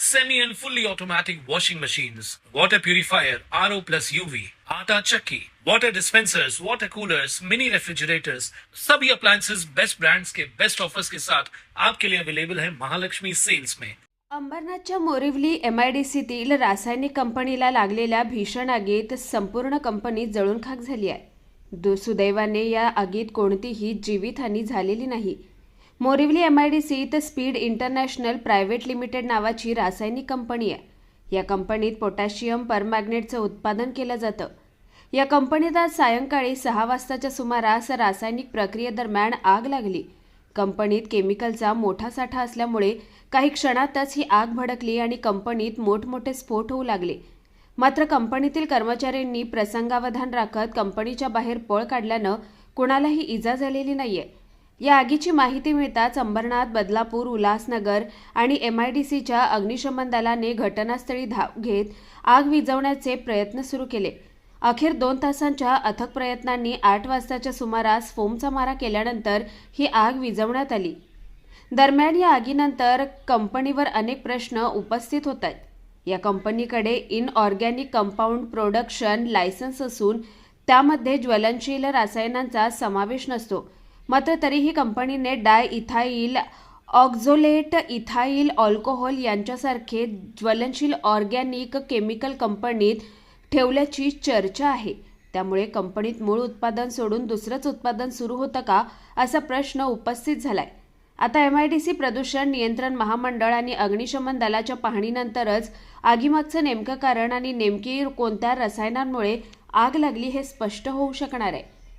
semi and fully automatic washing machines, water purifier, RO plus UV, आटा चक्की, water dispensers, water coolers, mini refrigerators, सभी appliances best brands के best offers के साथ आपके लिए अवेलेबल है महालक्ष्मी सेल्स में। अंबरनाथच्या मोरिवली एम आय डी सीतील रासायनिक कंपनीला लागलेल्या भीषण आगीत संपूर्ण कंपनी जळून खाक झाली आहे. दुर्सुदैवाने या आगीत कोणतीही जीवितहानी झालेली नाही. मोरिवली एम आय डी सीत स्पीड इंटरनॅशनल प्रायव्हेट लिमिटेड नावाची रासायनिक कंपनी आहे. या कंपनीत पोटॅशियम परमॅग्नेटचं उत्पादन केलं जातं. या कंपनीत आज सायंकाळी सहा वाजताच्या सुमारास रासायनिक प्रक्रियेदरम्यान आग लागली. कंपनीत केमिकलचा मोठा साठा असल्यामुळे काही क्षणातच ही आग भडकली आणि कंपनीत मोठमोठे स्फोट होऊ लागले. मात्र कंपनीतील कर्मचाऱ्यांनी प्रसंगावधान राखत कंपनीच्या बाहेर पळ काढल्यानं कुणालाही इजा झालेली नाहीये. या आगीची माहिती मिळताच अंबरनाथ बदलापूर उल्हासनगर आणि एम आय डी सीच्या अग्निशमन दलाने घटनास्थळी धाव घेत आग विझवण्याचे प्रयत्न सुरू केले. अखेर दोन तासांच्या अथक प्रयत्नांनी आठ वाजताच्या सुमारास फोमचा मारा केल्यानंतर ही आग विझवण्यात आली. दरम्यान या आगीनंतर कंपनीवर अनेक प्रश्न उपस्थित होत आहेत या कंपनीकडे इनऑर्गॅनिक कंपाऊंड प्रोडक्शन लायसन्स असून त्यामध्ये ज्वलनशील रसायनांचा समावेश नसतो. मात्र तरीही कंपनीने di ethyl oxalate ethyl alcohol यांच्यासारखे ज्वलनशील ऑर्गॅनिक केमिकल कंपनीत ठेवल्याची चर्चा आहे. त्यामुळे कंपनीत मूळ उत्पादन सोडून दुसरंच उत्पादन सुरू होतं का असा प्रश्न उपस्थित झालाय. आता एम आय डी सी प्रदूषण नियंत्रण महामंडळ आणि अग्निशमन दलाच्या पाहणीनंतरच आगीमागचं नेमकं कारण आणि नेमकी कोणत्या रसायनांमुळे आग लागली हे स्पष्ट होऊ शकणार आहे.